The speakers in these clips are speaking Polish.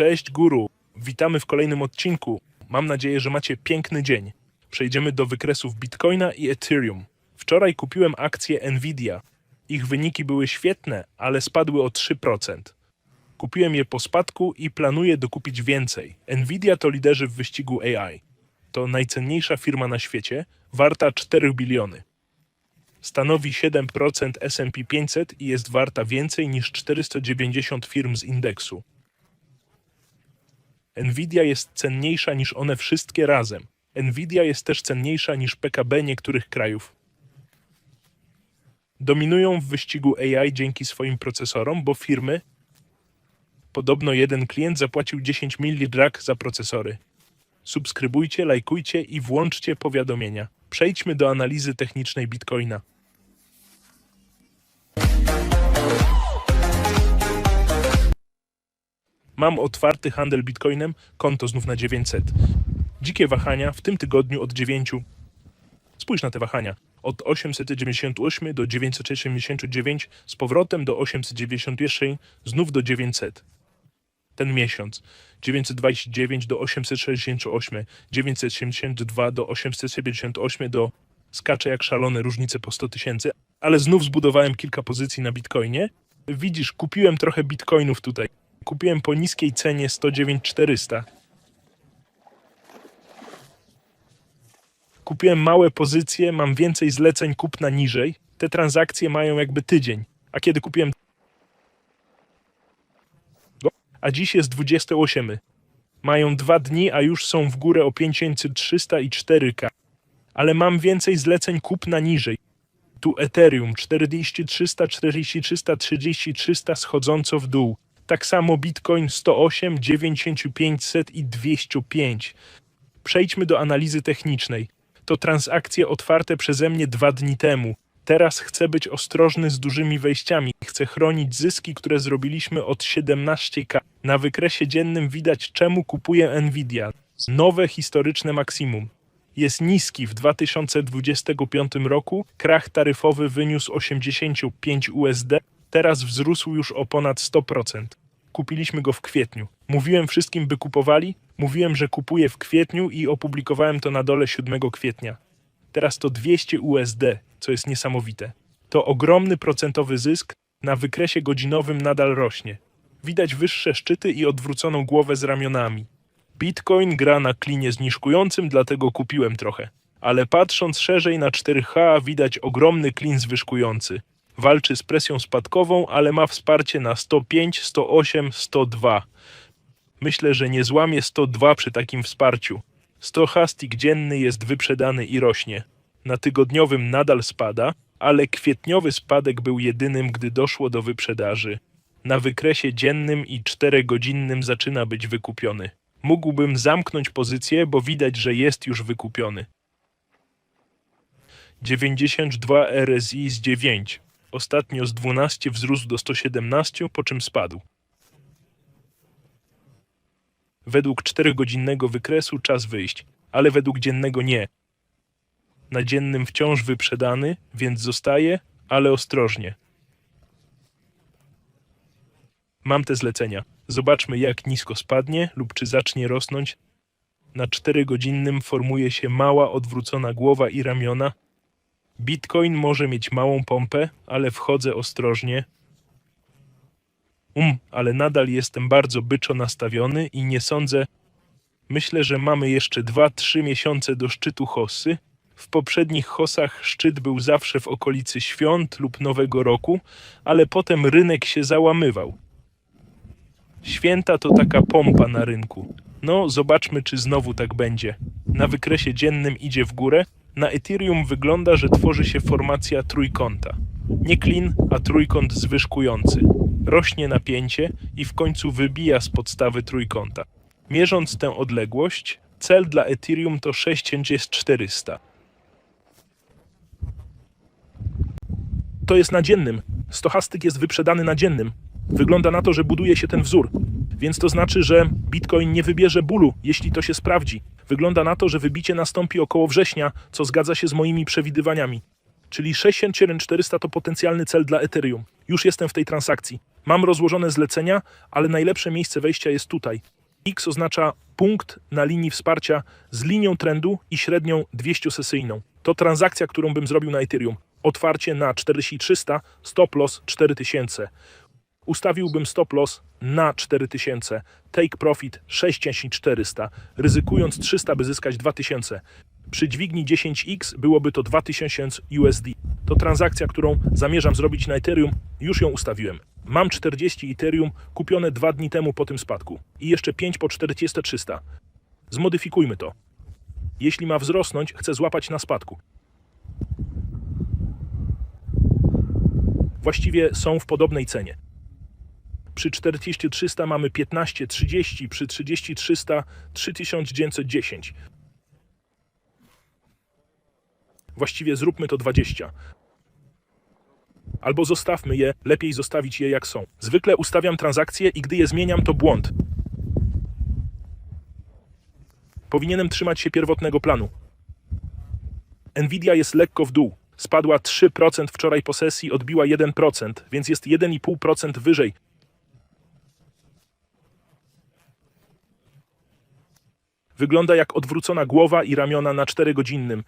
Cześć guru, witamy w kolejnym odcinku. Mam nadzieję, że macie piękny dzień. Przejdziemy do wykresów Bitcoina i Ethereum. Wczoraj kupiłem akcje Nvidia. Ich wyniki były świetne, ale spadły o 3%. Kupiłem je po spadku i planuję dokupić więcej. Nvidia to liderzy w wyścigu AI. To najcenniejsza firma na świecie, warta 4 biliony. Stanowi 7% S&P 500 i jest warta więcej niż 490 firm z indeksu. Nvidia jest cenniejsza niż one wszystkie razem. Nvidia jest też cenniejsza niż PKB niektórych krajów. Dominują w wyścigu AI dzięki swoim procesorom, bo firmy Podobno jeden klient zapłacił 10 mili drag za procesory. Subskrybujcie, lajkujcie i włączcie powiadomienia. Przejdźmy do analizy technicznej Bitcoina. Mam otwarty handel Bitcoinem, konto znów na 900. Dzikie wahania w tym tygodniu od 9. Spójrz na te wahania. Od 898 do 979, z powrotem do 891, znów do 900 ten miesiąc. 929 do 868, 972 do 878 do skacze jak szalone różnice po 100 tysięcy, ale znów zbudowałem kilka pozycji na Bitcoinie. Widzisz, kupiłem trochę Bitcoinów tutaj. Kupiłem po niskiej cenie 109 400. Kupiłem małe pozycje, mam więcej zleceń kupna niżej. Te transakcje mają jakby tydzień. A kiedy kupiłem a dziś jest 28. Mają dwa dni, a już są w górę o 5300 i 4K. Ale mam więcej zleceń kupna niżej. Tu Ethereum 40300, 40300, 3300 schodząco w dół. Tak samo Bitcoin 108, 9500 i 205. Przejdźmy do analizy technicznej. To transakcje otwarte przeze mnie dwa dni temu. Teraz chcę być ostrożny z dużymi wejściami. Chcę chronić zyski, które zrobiliśmy od 17K. Na wykresie dziennym widać, czemu kupuję Nvidia. Nowe historyczne maksimum. Jest niski w 2025 roku. Krach taryfowy wyniósł 85 USD. Teraz wzrósł już o ponad 100%. Kupiliśmy go w kwietniu. Mówiłem wszystkim, by kupowali. Mówiłem, że kupuję w kwietniu i opublikowałem to na dole 7 kwietnia. Teraz to 200 USD, co jest niesamowite. To ogromny procentowy zysk, na wykresie godzinowym nadal rośnie. Widać wyższe szczyty i odwróconą głowę z ramionami. Bitcoin gra na klinie zniżkującym, dlatego kupiłem trochę. Ale patrząc szerzej na 4H, widać ogromny klin zwyżkujący. Walczy z presją spadkową, ale ma wsparcie na 105, 108, 102. Myślę, że nie złamie 102 przy takim wsparciu. Stochastik dzienny jest wyprzedany i rośnie. Na tygodniowym nadal spada, ale kwietniowy spadek był jedynym, gdy doszło do wyprzedaży. Na wykresie dziennym i czterogodzinnym zaczyna być wykupiony. Mógłbym zamknąć pozycję, bo widać, że jest już wykupiony. 92 RSI z 9. Ostatnio z 12 wzrósł do 117, po czym spadł. Według 4-godzinnego wykresu czas wyjść, ale według dziennego nie. Na dziennym wciąż wyprzedany, więc zostaje, ale ostrożnie. Mam te zlecenia. Zobaczmy, jak nisko spadnie lub czy zacznie rosnąć. Na 4-godzinnym formuje się mała odwrócona głowa i ramiona. Bitcoin może mieć małą pompę, ale wchodzę ostrożnie. Um, ale nadal jestem bardzo byczo nastawiony i nie sądzę. Myślę, że mamy jeszcze 2-3 miesiące do szczytu Hossy. W poprzednich Hosach szczyt był zawsze w okolicy świąt lub Nowego Roku, ale potem rynek się załamywał. Święta to taka pompa na rynku. No, zobaczmy, czy znowu tak będzie. Na wykresie dziennym idzie w górę. Na Ethereum wygląda, że tworzy się formacja trójkąta. Nie klin, a trójkąt zwyżkujący. Rośnie napięcie i w końcu wybija z podstawy trójkąta. Mierząc tę odległość, cel dla Ethereum to 6400. To jest na dziennym. Stochastyk jest wyprzedany na dziennym. Wygląda na to, że buduje się ten wzór. Więc to znaczy, że Bitcoin nie wybierze bólu, jeśli to się sprawdzi. Wygląda na to, że wybicie nastąpi około września, co zgadza się z moimi przewidywaniami. Czyli 67400 to potencjalny cel dla Ethereum. Już jestem w tej transakcji. Mam rozłożone zlecenia, ale najlepsze miejsce wejścia jest tutaj. X oznacza punkt na linii wsparcia z linią trendu i średnią 200-sesyjną. To transakcja, którą bym zrobił na Ethereum. Otwarcie na 4300, stop loss 4000. Ustawiłbym stop loss na 4000, take profit 6400, ryzykując 300, by zyskać 2000. Przy dźwigni 10x byłoby to 2000 USD. To transakcja, którą zamierzam zrobić na Ethereum, już ją ustawiłem. Mam 40 Ethereum kupione dwa dni temu po tym spadku i jeszcze 5 po 4300. Zmodyfikujmy to. Jeśli ma wzrosnąć, chcę złapać na spadku. Właściwie są w podobnej cenie. Przy 4300 mamy 15,30, przy 3300 3910. Właściwie zróbmy to 20. Albo zostawmy je, lepiej zostawić je jak są. Zwykle ustawiam transakcje i gdy je zmieniam, to błąd. Powinienem trzymać się pierwotnego planu. Nvidia jest lekko w dół. Spadła 3% wczoraj po sesji, odbiła 1%, więc jest 1,5% wyżej. Wygląda jak odwrócona głowa i ramiona na 4-godzinnym.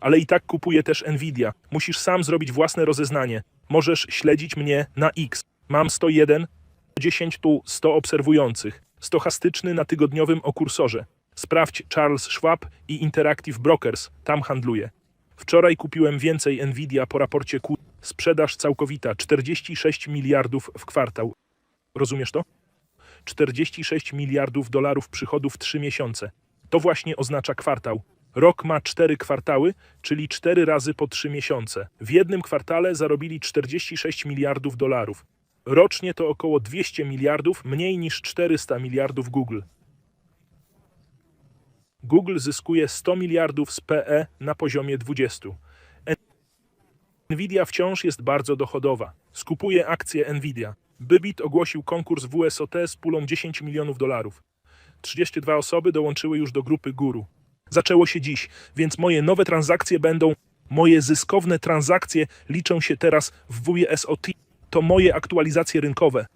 Ale i tak kupuję też Nvidia. Musisz sam zrobić własne rozeznanie. Możesz śledzić mnie na X. Mam 101, 10 tu 100 obserwujących. Stochastyczny na tygodniowym okursorze. Sprawdź Charles Schwab i Interactive Brokers. Tam handluję. Wczoraj kupiłem więcej Nvidia po raporcie Q. Sprzedaż całkowita 46 miliardów w kwartał. Rozumiesz to? 46 miliardów dolarów przychodów w 3 miesiące. To właśnie oznacza kwartał. Rok ma 4 kwartały, czyli 4 razy po 3 miesiące. W jednym kwartale zarobili 46 miliardów dolarów. Rocznie to około 200 miliardów, mniej niż 400 miliardów Google. Google zyskuje 100 miliardów z PE na poziomie 20. Nvidia wciąż jest bardzo dochodowa. Skupuje akcje Nvidia. Bybit ogłosił konkurs WSOT z pulą 10 milionów dolarów. 32 osoby dołączyły już do grupy Guru. Zaczęło się dziś, więc moje nowe transakcje będą. Moje zyskowne transakcje liczą się teraz w WSOT. To moje aktualizacje rynkowe.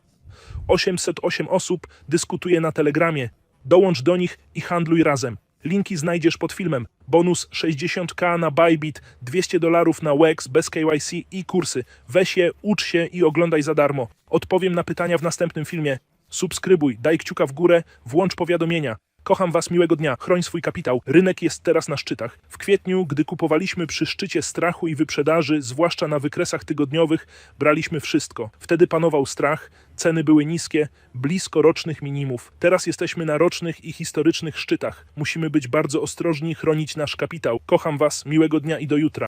808 osób dyskutuje na Telegramie. Dołącz do nich i handluj razem. Linki znajdziesz pod filmem. Bonus 60k na Bybit, 200 dolarów na WEX bez KYC i kursy. Weź je, ucz się i oglądaj za darmo. Odpowiem na pytania w następnym filmie. Subskrybuj, daj kciuka w górę, włącz powiadomienia. Kocham Was, miłego dnia. Chroń swój kapitał. Rynek jest teraz na szczytach. W kwietniu, gdy kupowaliśmy przy szczycie strachu i wyprzedaży, zwłaszcza na wykresach tygodniowych, braliśmy wszystko. Wtedy panował strach, ceny były niskie, blisko rocznych minimów. Teraz jesteśmy na rocznych i historycznych szczytach. Musimy być bardzo ostrożni, chronić nasz kapitał. Kocham Was, miłego dnia i do jutra.